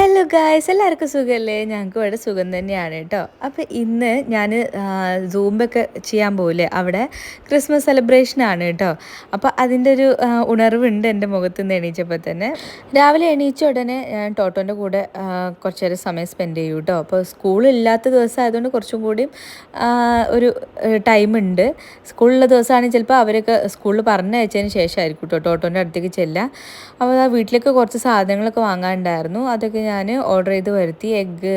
Hello guys എല്ലാവർക്കും സുഖമല്ലേ ഞങ്ങൾക്ക് ഇവിടെ സുഖം തന്നെയാണ് കേട്ടോ. അപ്പോൾ ഇന്ന് ഞാൻ സൂമ്പൊക്കെ ചെയ്യാൻ പോകില്ലേ അവിടെ ക്രിസ്മസ് സെലിബ്രേഷൻ ആണ് കേട്ടോ. അപ്പോൾ അതിന്റെ ഒരു ഉണർവുണ്ട് എന്റെ മുഖത്ത് നിന്ന് എണീച്ചപ്പോൾ തന്നെ. രാവിലെ എണീച്ച ഉടനെ ഞാൻ ടോട്ടോന്റെ കൂടെ കുറച്ച് നേരം സമയം സ്പെൻഡ് ചെയ്യും കേട്ടോ. അപ്പോൾ സ്കൂളില്ലാത്ത ദിവസം ആയതുകൊണ്ട് കുറച്ചും കൂടി ഒരു ടൈം ഉണ്ട്. സ്കൂളിലുള്ള ദിവസമാണെങ്കിൽ ചിലപ്പോൾ അവരൊക്കെ സ്കൂളിൽ പറഞ്ഞയച്ചതിന് ശേഷമായിരിക്കും കേട്ടോ ടോട്ടോന്റെ അടുത്തേക്ക് ചെല്ലുക അപ്പോൾ വീട്ടിലേക്ക് കുറച്ച് സാധനങ്ങളൊക്കെ വാങ്ങാനുണ്ടായിരുന്നു. അതൊക്കെ ഞാൻ ഓർഡർ ചെയ്ത് വരുത്തി. എഗ്ഗ്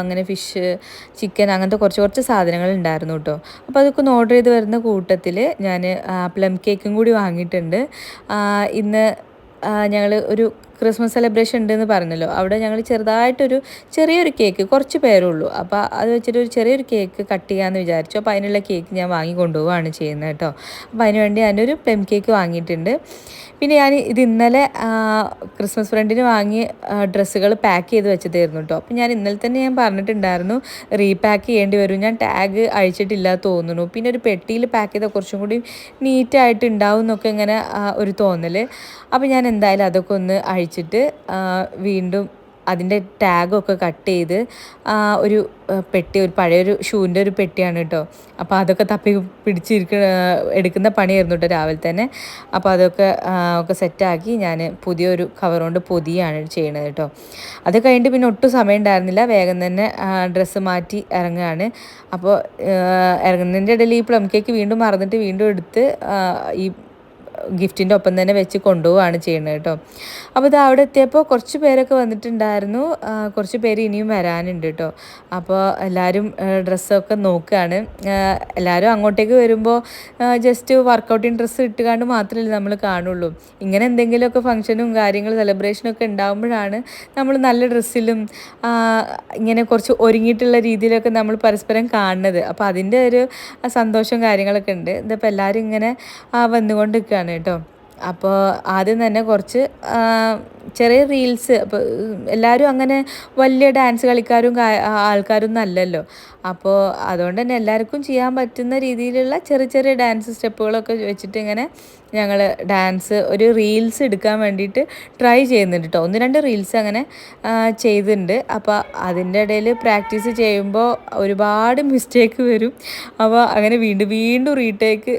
അങ്ങനെ ഫിഷ് ചിക്കൻ അങ്ങനത്തെ കുറച്ച് കുറച്ച് സാധനങ്ങൾ ഉണ്ടായിരുന്നു കേട്ടോ. അപ്പോൾ അതൊക്കെ ഒന്ന് ഓർഡർ ചെയ്ത് വരുന്ന കൂട്ടത്തിൽ ഞാൻ പ്ലം കേക്കും കൂടി വാങ്ങിയിട്ടുണ്ട്. ഇന്ന് ഞങ്ങൾ ഒരു ക്രിസ്മസ് സെലിബ്രേഷൻ ഉണ്ടെന്ന് പറഞ്ഞല്ലോ. അവിടെ ഞങ്ങൾ ചെറുതായിട്ടൊരു ചെറിയൊരു കേക്ക് കുറച്ച് പേരേ ഉള്ളൂ അപ്പോൾ അത് വെച്ചിട്ട് ഒരു ചെറിയൊരു കേക്ക് കട്ട് ചെയ്യാമെന്ന് വിചാരിച്ചു. അപ്പോൾ അതിനുള്ള കേക്ക് ഞാൻ വാങ്ങി കൊണ്ടുപോവുകയാണ് ചെയ്യുന്നത് കേട്ടോ. അപ്പോൾ അതിനുവേണ്ടി ഞാനൊരു പ്ലം കേക്ക് വാങ്ങിയിട്ടുണ്ട്. പിന്നെ ഞാൻ ഇത് ഇന്നലെ ക്രിസ്മസ് ഫ്രണ്ടിന് വാങ്ങി ഡ്രസ്സുകൾ പാക്ക് ചെയ്ത് വെച്ചതായിരുന്നു കേട്ടോ. അപ്പോൾ ഞാൻ ഇന്നലെ തന്നെ ഞാൻ പറഞ്ഞിട്ടുണ്ടായിരുന്നു റീപാക്ക് ചെയ്യേണ്ടി വരും. ഞാൻ ടാഗ് അഴിച്ചിട്ടില്ല തോന്നുന്നു. പിന്നെ ഒരു പെട്ടിയിൽ പാക്ക് ചെയ്താൽ കുറച്ചും കൂടി നീറ്റായിട്ട് ഉണ്ടാവും എന്നൊക്കെ ഇങ്ങനെ ഒരു തോന്നൽ അപ്പോൾ ഞാൻ എന്തായാലും അതൊക്കെ ഒന്ന് അഴിച്ചിട്ട് ആ, വീണ്ടും അതിന്റെ ടാഗൊക്കെ കട്ട് ചെയ്ത് ഒരു പെട്ടി ഒരു പഴയൊരു ഷൂവിന്റെ ഒരു പെട്ടിയാണ് കേട്ടോ അപ്പോൾ അതൊക്കെ തപ്പി പിടിച്ചിരിക്ക എടുക്കുന്ന പണിയായിരുന്നു കേട്ടോ രാവിലെ തന്നെ. അപ്പോൾ അതൊക്കെ ഒക്കെ സെറ്റാക്കി ഞാൻ പുതിയൊരു കവർ കൊണ്ട് പൊതിയാണ് ചെയ്യണത് കേട്ടോ അത് കഴിഞ്ഞിട്ട് പിന്നെ ഒട്ടും സമയം ഉണ്ടായിരുന്നില്ല. വേഗം തന്നെ ഡ്രസ്സ് മാറ്റി ഇറങ്ങുകയാണ് അപ്പോൾ ഇറങ്ങുന്നതിന്റെ ഇടയിൽ ഈ പ്ലം കേക്ക് വീണ്ടും മറന്നിട്ട് വീണ്ടും എടുത്ത് ഈ ഗിഫ്റ്റിന്റെ ഒപ്പം തന്നെ വെച്ച് കൊണ്ടുപോവുകയാണ് ചെയ്യുന്നത് കേട്ടോ. അപ്പോൾ ഇത് അവിടെ എത്തിയപ്പോൾ കുറച്ച് പേരൊക്കെ വന്നിട്ടുണ്ടായിരുന്നു. കുറച്ച് പേര് ഇനിയും വരാനുണ്ട് കേട്ടോ. അപ്പോൾ എല്ലാവരും ഡ്രസ്സൊക്കെ നോക്കുകയാണ്. എല്ലാവരും അങ്ങോട്ടേക്ക് വരുമ്പോൾ ജസ്റ്റ് വർക്കൗട്ടിൻ ഡ്രസ്സ് ഇട്ടുകാണ്ട് മാത്രമല്ലേ നമ്മൾ കാണുള്ളൂ. ഇങ്ങനെ എന്തെങ്കിലുമൊക്കെ ഫംഗ്ഷനും കാര്യങ്ങളും സെലിബ്രേഷനും ഒക്കെ ഉണ്ടാകുമ്പോഴാണ് നമ്മൾ നല്ല ഡ്രസ്സിലും ഇങ്ങനെ കുറച്ച് ഒരുങ്ങിയിട്ടുള്ള രീതിയിലൊക്കെ നമ്മൾ പരസ്പരം കാണുന്നത്. അപ്പോൾ അതിന്റെ ഒരു സന്തോഷം കാര്യങ്ങളൊക്കെ ഉണ്ട്. ഇതിപ്പോൾ എല്ലാവരും ഇങ്ങനെ വന്നുകൊണ്ടിരിക്കുകയാണ്. കേട്ടോ. അപ്പോൾ ആദ്യം തന്നെ കുറച്ച് ചെറിയ റീൽസ് അപ്പോൾ എല്ലാവരും അങ്ങനെ വലിയ ഡാൻസ് കളിക്കാരും ആൾക്കാരും അല്ലല്ലോ. അപ്പോൾ അതുകൊണ്ട് തന്നെ എല്ലാവർക്കും ചെയ്യാൻ പറ്റുന്ന രീതിയിലുള്ള ചെറിയ ചെറിയ ഡാൻസ് സ്റ്റെപ്പുകളൊക്കെ വെച്ചിട്ട് ഇങ്ങനെ ഞങ്ങൾ ഡാൻസ് ഒരു റീൽസ് എടുക്കാൻ വേണ്ടിയിട്ട് ട്രൈ ചെയ്യുന്നുണ്ട് കേട്ടോ ഒന്ന് രണ്ട് റീൽസ് അങ്ങനെ ചെയ്തിട്ടുണ്ട് അപ്പോൾ അതിന്റെ ഇടയിൽ പ്രാക്ടീസ് ചെയ്യുമ്പോൾ ഒരുപാട് മിസ്റ്റേക്ക് വരും. അപ്പോൾ അങ്ങനെ വീണ്ടും വീണ്ടും റീടേക്ക്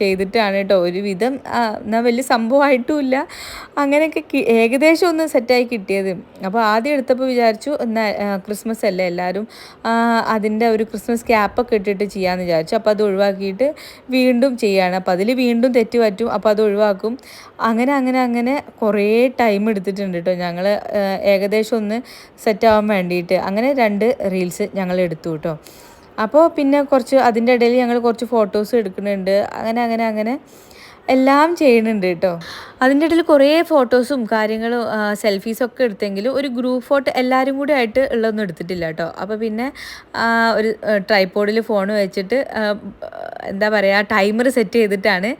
ചെയ്തിട്ടാണ് കേട്ടോ ഒരുവിധം എന്നാൽ വലിയ സംഭവമായിട്ടുമില്ല. അങ്ങനെയൊക്കെ ഏകദേശം ഒന്ന് സെറ്റായി കിട്ടിയത്. അപ്പോൾ ആദ്യം എടുത്തപ്പോൾ വിചാരിച്ചു എന്നാൽ ക്രിസ്മസ് അല്ലേ എല്ലാവരും അതിന്റെ ഒരു ക്രിസ്മസ് ക്യാപ്പൊക്കെ ഇട്ടിട്ട് ചെയ്യാമെന്ന് വിചാരിച്ചു. അപ്പോൾ അത് ഒഴിവാക്കിയിട്ട് വീണ്ടും ചെയ്യാണ്. അപ്പോൾ അതിൽ വീണ്ടും തെറ്റ് പറ്റും. അപ്പോൾ അത് ഒഴിവാക്കും. അങ്ങനെ അങ്ങനെ അങ്ങനെ കുറേ ടൈം എടുത്തിട്ടുണ്ട് കേട്ടോ ഞങ്ങൾ ഏകദേശം ഒന്ന് സെറ്റാവാൻ വേണ്ടിയിട്ട്. അങ്ങനെ രണ്ട് റീൽസ് ഞങ്ങൾ എടുത്തു കേട്ടോ അപ്പോൾ പിന്നെ കുറച്ച് അതിന്റെ ഇടയിൽ ഞങ്ങൾ കുറച്ച് ഫോട്ടോസ് എടുക്കുന്നുണ്ട്. അങ്ങനെ അങ്ങനെ അങ്ങനെ എല്ലാം ചെയ്യുന്നുണ്ട് കേട്ടോ. അതിന്റെ ഇടയിൽ കുറേ ഫോട്ടോസും കാര്യങ്ങളും സെൽഫീസും ഒക്കെ എടുത്തെങ്കിലും ഒരു ഗ്രൂപ്പ് ഫോട്ടോ എല്ലാവരും കൂടി ആയിട്ട് ഉള്ളതൊന്നും എടുത്തിട്ടില്ല കേട്ടോ. അപ്പോൾ പിന്നെ ഒരു ട്രൈപോഡിൽ ഫോൺ വെച്ചിട്ട് എന്താ പറയുക ടൈമർ സെറ്റ് ചെയ്തിട്ടാണ്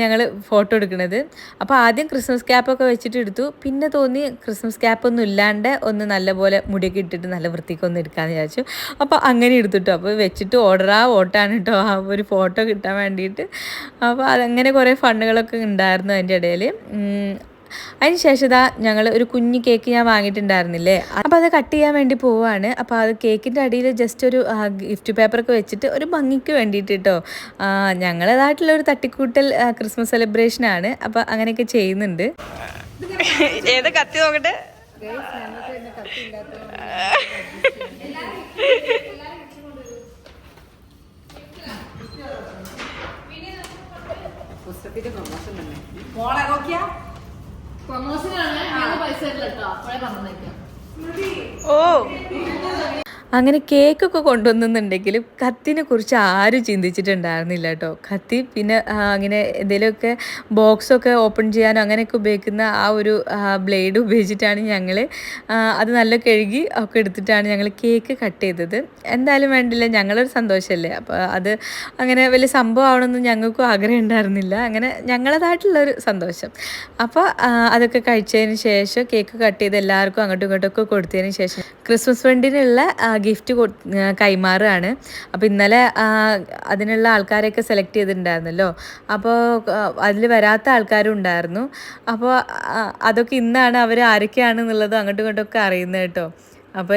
ഞങ്ങൾ ഫോട്ടോ എടുക്കുന്നത് അപ്പോൾ ആദ്യം ക്രിസ്മസ് ക്യാപ്പൊക്കെ വെച്ചിട്ട് എടുത്തു. പിന്നെ തോന്നി ക്രിസ്മസ് ക്യാപ്പൊന്നും ഇല്ലാണ്ട് ഒന്ന് നല്ലപോലെ മുടിയൊക്കെ ഇട്ടിട്ട് നല്ല വൃത്തിക്കൊന്ന് എടുക്കാമെന്ന് വിചാരിച്ചു. അപ്പോൾ അങ്ങനെ എടുത്തിട്ടോ അപ്പോൾ വെച്ചിട്ട് ഓർഡർ ആ ഓട്ടാണ് കേട്ടോ. ആ ഒരു ഫോട്ടോ കിട്ടാൻ വേണ്ടിയിട്ട്. അപ്പോൾ അതങ്ങനെ ഫണ്ടുകളൊക്കെ ഉണ്ടായിരുന്നു അതിന്റെ ഇടയിൽ. അതിന് ശേഷം ഇതാ ഞങ്ങൾ ഒരു കുഞ്ഞു കേക്ക് ഞാൻ വാങ്ങിയിട്ടുണ്ടായിരുന്നില്ലേ? അപ്പോൾ അത് കട്ട് ചെയ്യാൻ വേണ്ടി പോവാണ് അപ്പോൾ അത് കേക്കിന്റെ അടിയിൽ ജസ്റ്റ് ഒരു ഗിഫ്റ്റ് പേപ്പറൊക്കെ വെച്ചിട്ട് ഒരു ഭംഗിക്ക് വേണ്ടിയിട്ട് കേട്ടോ ഞങ്ങളതായിട്ടുള്ള ഒരു തട്ടിക്കൂട്ടൽ ക്രിസ്മസ് സെലിബ്രേഷൻ ആണ്. അപ്പോൾ അങ്ങനെയൊക്കെ ചെയ്യുന്നുണ്ട്. ഏത് കത്തി നോക്കട്ടെ? പ്രൊമോഷനാണ് ഞങ്ങൾ പൈസ തരില്ല കേട്ടോ? അപ്പോഴേ പറഞ്ഞേക്കാം. ഓ. അങ്ങനെ കേക്കൊക്കെ കൊണ്ടുവന്നെന്നുണ്ടെങ്കിലും കത്തിനെ കുറിച്ച് ആരും ചിന്തിച്ചിട്ടുണ്ടായിരുന്നില്ല കേട്ടോ. കത്തി പിന്നെ അങ്ങനെ എന്തെങ്കിലുമൊക്കെ ബോക്സൊക്കെ ഓപ്പൺ ചെയ്യാനോ അങ്ങനെയൊക്കെ ഉപയോഗിക്കുന്ന ആ ഒരു ബ്ലേഡ് ഉപയോഗിച്ചിട്ടാണ് ഞങ്ങൾ അത് നല്ല കഴുകി ഒക്കെ എടുത്തിട്ടാണ് ഞങ്ങൾ കേക്ക് കട്ട് ചെയ്തത്. എന്തായാലും വേണ്ടില്ല ഞങ്ങളൊരു സന്തോഷമല്ലേ അപ്പോൾ അത് അങ്ങനെ വലിയ സംഭവം ആവണമെന്ന് ഞങ്ങൾക്കും ആഗ്രഹം ഉണ്ടായിരുന്നില്ല. അങ്ങനെ ഞങ്ങളതായിട്ടുള്ളൊരു സന്തോഷം. അപ്പോൾ അതൊക്കെ കഴിച്ചതിന് ശേഷം കേക്ക് കട്ട് ചെയ്ത് എല്ലാവർക്കും അങ്ങോട്ടും ഇങ്ങോട്ടും ഒക്കെ കൊടുത്തതിന് ശേഷം ക്രിസ്മസ് ഫ്രണ്ടിനുള്ള ഗിഫ്റ്റ് കൈമാറുകയാണ് അപ്പോൾ ഇന്നലെ അതിനുള്ള ആൾക്കാരെയൊക്കെ സെലക്ട് ചെയ്തിട്ടുണ്ടായിരുന്നല്ലോ. അപ്പോൾ അതിൽ വരാത്ത ആൾക്കാരും ഉണ്ടായിരുന്നു അപ്പോൾ അതൊക്കെ ഇന്നാണ് അവർ ആരൊക്കെയാണെന്നുള്ളത് അങ്ങോട്ടും ഇങ്ങോട്ടും ഒക്കെ അറിയുന്നത് കേട്ടോ. അപ്പോൾ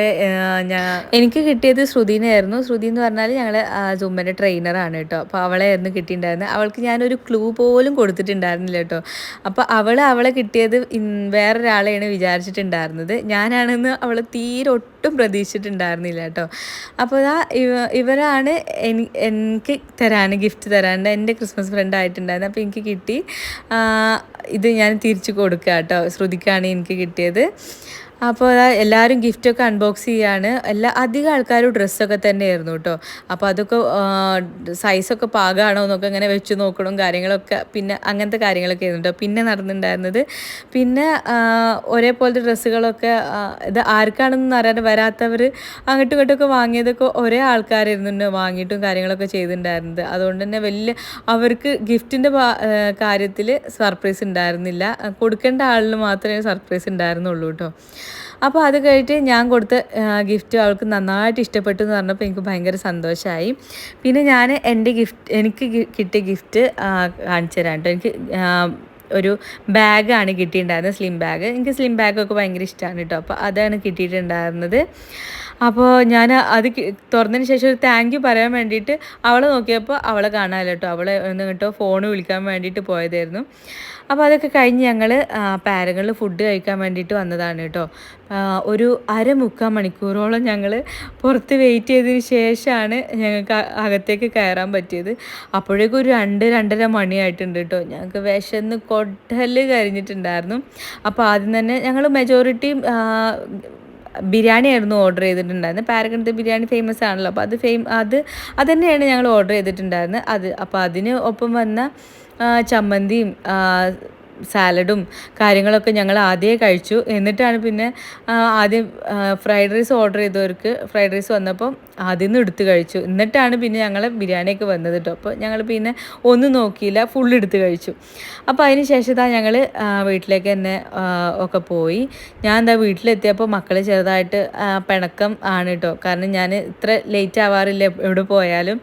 ഞാൻ എനിക്ക് കിട്ടിയത് ശ്രുതിനായിരുന്നു ശ്രുതി എന്ന് പറഞ്ഞാൽ ഞങ്ങൾ ജുമ്മന്റെ ട്രെയിനറാണ് കേട്ടോ. അപ്പോൾ അവളെയായിരുന്നു കിട്ടിയിട്ടുണ്ടായിരുന്നത് അവൾക്ക് ഞാനൊരു ക്ലൂ പോലും കൊടുത്തിട്ടുണ്ടായിരുന്നില്ല കേട്ടോ. അപ്പോൾ അവൾ അവളെ കിട്ടിയത് വേറൊരാളെയാണ് വിചാരിച്ചിട്ടുണ്ടായിരുന്നത്. ഞാനാണെന്ന് അവൾ തീരെ ഒട്ടും പ്രതീക്ഷിച്ചിട്ടുണ്ടായിരുന്നില്ല കേട്ടോ. അപ്പോൾ ഇതാ ഇവരാണ് എനി- എനിക്ക് തരാൻ ഗിഫ്റ്റ് തരാൻ എന്റെ ക്രിസ്മസ് ഫ്രണ്ട് ആയിട്ടുണ്ടായിരുന്നത് അപ്പോൾ എനിക്ക് കിട്ടി. ഇത് ഞാൻ തിരിച്ചു കൊടുക്കുക കേട്ടോ. ശ്രുതിക്കാണ് എനിക്ക് കിട്ടിയത്. അപ്പോൾ എല്ലാവരും ഗിഫ്റ്റൊക്കെ അൺബോക്സ് ചെയ്യാണ്. എല്ലാ അധികം ആൾക്കാരും ഡ്രസ്സൊക്കെ തന്നെയായിരുന്നു കേട്ടോ. അപ്പോൾ അതൊക്കെ സൈസൊക്കെ പാകമാണോ എന്നൊക്കെ ഇങ്ങനെ വെച്ച് നോക്കണം കാര്യങ്ങളൊക്കെ പിന്നെ അങ്ങനത്തെ കാര്യങ്ങളൊക്കെ ആയിരുന്നു പിന്നെ നടന്നിട്ടുണ്ടായിരുന്നത്. പിന്നെ ഒരേപോലത്തെ ഡ്രസ്സുകളൊക്കെ ഇത് ആർക്കാണെന്ന് അറിയാതെ വരാത്തവർ അങ്ങോട്ടും ഇങ്ങോട്ടൊക്കെ വാങ്ങിയതൊക്കെ ഒരേ ആൾക്കാരായിരുന്നു വാങ്ങിയിട്ടും കാര്യങ്ങളൊക്കെ ചെയ്തിട്ടുണ്ടായിരുന്നത്. അതുകൊണ്ട് തന്നെ വലിയ അവർക്ക് ഗിഫ്റ്റിന്റെ കാര്യത്തിൽ സർപ്രൈസ് ഉണ്ടായിരുന്നില്ല. കൊടുക്കേണ്ട ആളിന് മാത്രമേ സർപ്രൈസ് ഉണ്ടായിരുന്നുള്ളൂ കേട്ടോ. അപ്പോൾ അത് കഴിഞ്ഞിട്ട് ഞാൻ കൊടുത്ത ഗിഫ്റ്റ് അവൾക്ക് നന്നായിട്ട് ഇഷ്ടപ്പെട്ടു എന്ന് പറഞ്ഞപ്പോൾ എനിക്ക് ഭയങ്കര സന്തോഷമായി പിന്നെ ഞാൻ എന്റെ ഗിഫ്റ്റ് എനിക്ക് കിട്ടിയ ഗിഫ്റ്റ് കാണിച്ചു തരാം കേട്ടോ എനിക്ക് ഒരു ബാഗാണ് കിട്ടിയിട്ടുണ്ടായിരുന്നത് സ്ലിം ബാഗ് എനിക്ക് സ്ലിം ബാഗൊക്കെ ഭയങ്കര ഇഷ്ടമാണ് കേട്ടോ അപ്പോൾ അതാണ് കിട്ടിയിട്ടുണ്ടായിരുന്നത്. അപ്പോൾ ഞാൻ അത് തുറന്നതിന് ശേഷം ഒരു താങ്ക് യു പറയാൻ വേണ്ടിയിട്ട് അവളെ നോക്കിയപ്പോൾ അവളെ കാണാമല്ലോ കേട്ടോ അവളെ ഒന്ന് കേട്ടോ ഫോൺ വിളിക്കാൻ വേണ്ടിയിട്ട് പോയതായിരുന്നു. അപ്പോൾ അതൊക്കെ കഴിഞ്ഞ് ഞങ്ങൾ പാരകളിൽ ഫുഡ് കഴിക്കാൻ വേണ്ടിയിട്ട് വന്നതാണ് കേട്ടോ ഒരു അര മുക്കാൽ മണിക്കൂറോളം ഞങ്ങൾ പുറത്ത് വെയിറ്റ് ചെയ്തതിന് ശേഷമാണ് ഞങ്ങൾക്ക് അകത്തേക്ക് കയറാൻ പറ്റിയത്. അപ്പോഴേക്കും ഒരു രണ്ട് രണ്ടര മണിയായിട്ടുണ്ട് കേട്ടോ ഞങ്ങൾക്ക് വിശന്ന് കൊട്ടൽ കരിഞ്ഞിട്ടുണ്ടായിരുന്നു. അപ്പോൾ ആദ്യം തന്നെ ഞങ്ങൾ മെജോറിറ്റിയും ബിരിയാണി ആയിരുന്നു ഓർഡർ ചെയ്തിട്ടുണ്ടായിരുന്നത്. പാരഗണത്തെ ബിരിയാണി ഫേമസ് ആണല്ലോ. അപ്പോൾ അത് ഫെയിം അത് അത് തന്നെയാണ് ഞങ്ങൾ ഓർഡർ ചെയ്തിട്ടുണ്ടായിരുന്നത്. അത് അപ്പോൾ അതിന് ഒപ്പം വന്ന ചമ്മന്തിയും സാലഡും കാര്യങ്ങളൊക്കെ ഞങ്ങൾ ആദ്യമേ കഴിച്ചു. എന്നിട്ടാണ് പിന്നെ ആദ്യം ഫ്രൈഡ് റൈസ് ഓർഡർ ചെയ്തവർക്ക് ഫ്രൈഡ് റൈസ് വന്നപ്പം ആദ്യം നിന്ന് എടുത്ത് കഴിച്ചു. എന്നിട്ടാണ് പിന്നെ ഞങ്ങൾ ബിരിയാണിയൊക്കെ വന്നത് കേട്ടോ. അപ്പോൾ ഞങ്ങൾ പിന്നെ ഒന്നും നോക്കിയില്ല ഫുൾ എടുത്ത് കഴിച്ചു. അപ്പോൾ അതിന് ശേഷം ഞങ്ങൾ വീട്ടിലേക്ക് തന്നെ ഒക്കെ പോയി. ഞാൻ എന്താ വീട്ടിലെത്തിയപ്പോൾ മക്കൾ ചെറുതായിട്ട് പിണക്കം ആണ് കേട്ടോ. കാരണം ഞാൻ ഇത്ര ലേറ്റ് ആവാറില്ല എവിടെ പോയാലും.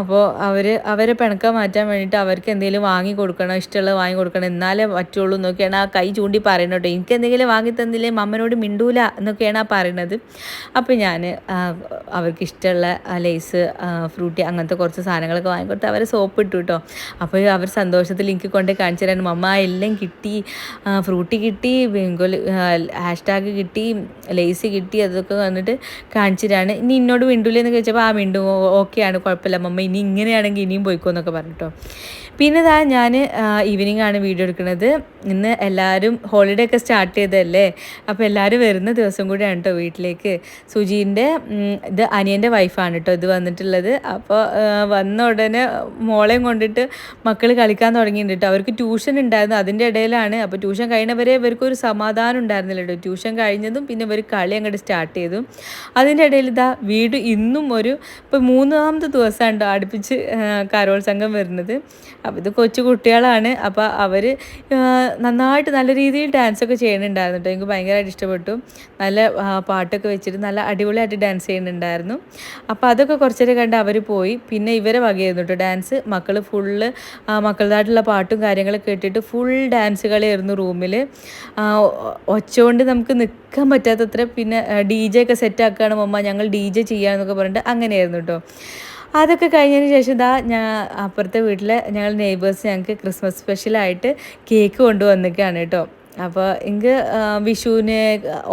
അപ്പോൾ അവർ അവരെ പിണക്കം മാറ്റാൻ വേണ്ടിയിട്ട് അവർക്ക് എന്തെങ്കിലും വാങ്ങി കൊടുക്കണം ഇഷ്ടമുള്ളത് വാങ്ങി കൊടുക്കണം എന്നാലേ പറ്റുള്ളൂ എന്നൊക്കെയാണ് ആ കൈ ചൂണ്ടി പറയുന്നത് കേട്ടോ. എനിക്ക് എന്തെങ്കിലും വാങ്ങി തന്നില്ലേ മമ്മനോട് മിണ്ടൂല എന്നൊക്കെയാണ് ആ പറയുന്നത്. അപ്പോൾ ഞാൻ അവർക്ക് ഇഷ്ടമുള്ള ലേസ് ഫ്രൂട്ടി അങ്ങനത്തെ കുറച്ച് സാധനങ്ങളൊക്കെ വാങ്ങിക്കൊടുത്ത് അവരെ സോപ്പ് ഇട്ടു കേട്ടോ. അപ്പോൾ അവർ സന്തോഷത്തിൽ എനിക്ക് കൊണ്ട് കാണിച്ചു തരാൻ മമ്മ എല്ലാം കിട്ടി. ഫ്രൂട്ടി കിട്ടി ഹാഷ് ഹാഷ്ടാഗ് കിട്ടി ലേസ് കിട്ടി അതൊക്കെ വന്നിട്ട് കാണിച്ചു തരാണ്. ഇനി എന്നോട് മിണ്ടൂലെന്ന് ചോദിച്ചപ്പോൾ ആ മിണ്ടു ഓക്കെയാണ് കുഴപ്പമില്ല മമ്മ ഇനി ഇങ്ങനെയാണെങ്കിൽ ഇനിയും പോയിക്കോ എന്നൊക്കെ പറഞ്ഞിട്ടോ പിന്നെ ഞാൻ ഈവനിങ് ആണ് വീഡിയോ എടുക്കുന്നത് ഇന്ന് എല്ലാവരും ഹോളിഡേ ഒക്കെ സ്റ്റാർട്ട് ചെയ്തതല്ലേ? അപ്പോൾ എല്ലാവരും വരുന്ന ദിവസം കൂടിയാണ് കേട്ടോ വീട്ടിലേക്ക്. സുജീന്റെ ഇത് അനിയന്റെ വൈഫാണ് കേട്ടോ ഇത് വന്നിട്ടുള്ളത്. അപ്പോൾ വന്ന ഉടനെ മോളെയും കൊണ്ടിട്ട് മക്കൾ കളിക്കാൻ തുടങ്ങിയിട്ടുണ്ട് അവർക്ക് ട്യൂഷൻ ഉണ്ടായിരുന്നു. അതിന്റെ ഇടയിലാണ്. അപ്പോൾ ട്യൂഷൻ കഴിഞ്ഞവരെ ഇവർക്കൊരു സമാധാനം ഉണ്ടായിരുന്നില്ല കേട്ടോ ട്യൂഷൻ കഴിഞ്ഞതും പിന്നെ ഇവർ കളി അങ്ങോട്ട് സ്റ്റാർട്ട് ചെയ്തു. അതിന്റെ ഇടയിൽ ഇതാ വീട് ഇന്നും ഒരു ഇപ്പോൾ മൂന്നാമത്തെ ദിവസമാണ് അടുപ്പിച്ച് കരോത്സംഗം വരുന്നത്. അപ്പോൾ ഇത് കൊച്ചു കുട്ടികളാണ്. അപ്പോൾ അവർ നന്നായിട്ട് നല്ല രീതിയിൽ ഡാൻസ് ഒക്കെ ചെയ്യുന്നുണ്ടായിരുന്നു കേട്ടോ. എനിക്ക് ഭയങ്കരമായിട്ട് ഇഷ്ടപ്പെട്ടു. നല്ല പാട്ടൊക്കെ വെച്ചിട്ട് നല്ല അടിപൊളിയായിട്ട് ഡാൻസ് ചെയ്യുന്നുണ്ടായിരുന്നു. അപ്പോൾ അതൊക്കെ കുറച്ചേരം കണ്ട് അവർ പോയി. പിന്നെ ഇവരെ വകയായിരുന്നു കേട്ടോ ഡാൻസ് മക്കൾ ഫുള്ള് മക്കളുടേതായിട്ടുള്ള പാട്ടും കാര്യങ്ങളൊക്കെ കേട്ടിട്ട് ഫുൾ ഡാൻസ് കളിയായിരുന്നു റൂമിൽ ഒച്ച കൊണ്ട് നമുക്ക് നിൽക്കാൻ പറ്റാത്തത്ര. പിന്നെ ഡി ജെ ഒക്കെ സെറ്റ് ആക്കുകയാണ് മമ്മ ഞങ്ങൾ ഡി ജെ ചെയ്യാന്നൊക്കെ പറഞ്ഞിട്ട് അങ്ങനെയായിരുന്നു കേട്ടോ. അതൊക്കെ കഴിഞ്ഞതിന് ശേഷം ഇതാ ഞാൻ അപ്പുറത്തെ വീട്ടിലെ ഞങ്ങൾ നെയ്ബേഴ്സ് ഞങ്ങൾക്ക് ക്രിസ്മസ് സ്പെഷ്യലായിട്ട് കേക്ക് കൊണ്ടുവന്നൊക്കെയാണ് കേട്ടോ. അപ്പോൾ എനിക്ക് വിഷുവിന്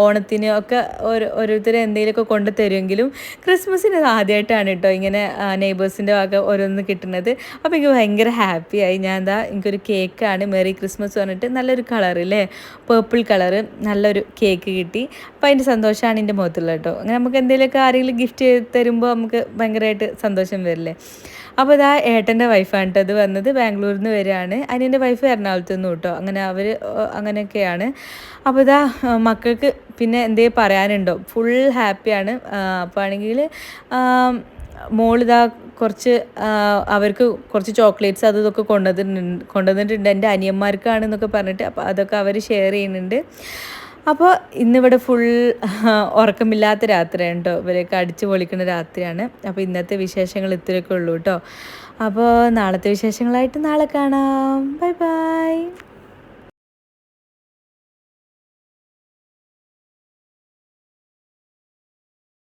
ഓണത്തിന് ഒക്കെ ഓരോ ഓരോരുത്തർ എന്തെങ്കിലുമൊക്കെ കൊണ്ട് തരുമെങ്കിലും ക്രിസ്മസിന് ആദ്യമായിട്ടാണ് കേട്ടോ ഇങ്ങനെ നെയ്ബേഴ്സിന്റെ ഭാഗം ഓരോന്ന് കിട്ടുന്നത്. അപ്പോൾ എനിക്ക് ഭയങ്കര ഹാപ്പിയായി ഞാൻ എന്താ എനിക്കൊരു കേക്കാണ്. മെറി ക്രിസ്മസ് പറഞ്ഞിട്ട് നല്ലൊരു കളർ അല്ലേ പേർപ്പിൾ കളറ്. നല്ലൊരു കേക്ക് കിട്ടി. അപ്പോൾ അതിന്റെ സന്തോഷമാണ് എന്റെ മുഖത്തുള്ളത് കേട്ടോ അങ്ങനെ നമുക്ക് എന്തെങ്കിലുമൊക്കെ ആരെങ്കിലും ഗിഫ്റ്റ് ചെയ്ത് തരുമ്പോൾ നമുക്ക് ഭയങ്കരമായിട്ട് സന്തോഷം വരില്ലേ? അപ്പോൾ ഇതാ ഏട്ടന്റെ വൈഫാണ് കേട്ടോ അത് വന്നത് ബാംഗ്ലൂരിൽ നിന്ന് വരികയാണ്. അനിയന്റെ വൈഫ് എറണാകുളത്ത് നിന്ന് കേട്ടോ അങ്ങനെ അവർ അങ്ങനെയൊക്കെയാണ്. അപ്പോൾ ഇതാ മക്കൾക്ക് പിന്നെ എന്തേ പറയാനുണ്ടോ? ഫുൾ ഹാപ്പിയാണ് അപ്പോൾ ആണെങ്കിൽ മോളിതാ കുറച്ച് അവർക്ക് കുറച്ച് ചോക്ലേറ്റ്സ് അത് ഇതൊക്കെ കൊണ്ടുവന്നിട്ടുണ്ട് കൊണ്ടുവന്നിട്ടുണ്ട്. എന്റെ അനിയന്മാർക്കാണെന്നൊക്കെ പറഞ്ഞിട്ട് അപ്പോൾ അതൊക്കെ അവർ ഷെയർ ചെയ്യുന്നുണ്ട്. അപ്പോൾ ഇന്നിവിടെ ഫുൾ ഉറക്കമില്ലാത്ത രാത്രിയാണ് കേട്ടോ ഇവരെയൊക്കെ അടിച്ചു പൊളിക്കുന്ന രാത്രിയാണ്. അപ്പോൾ ഇന്നത്തെ വിശേഷങ്ങൾ ഇത്രയൊക്കെ ഉള്ളൂ കേട്ടോ അപ്പോൾ നാളത്തെ വിശേഷങ്ങളായിട്ട് നാളെ കാണാം. Bye bye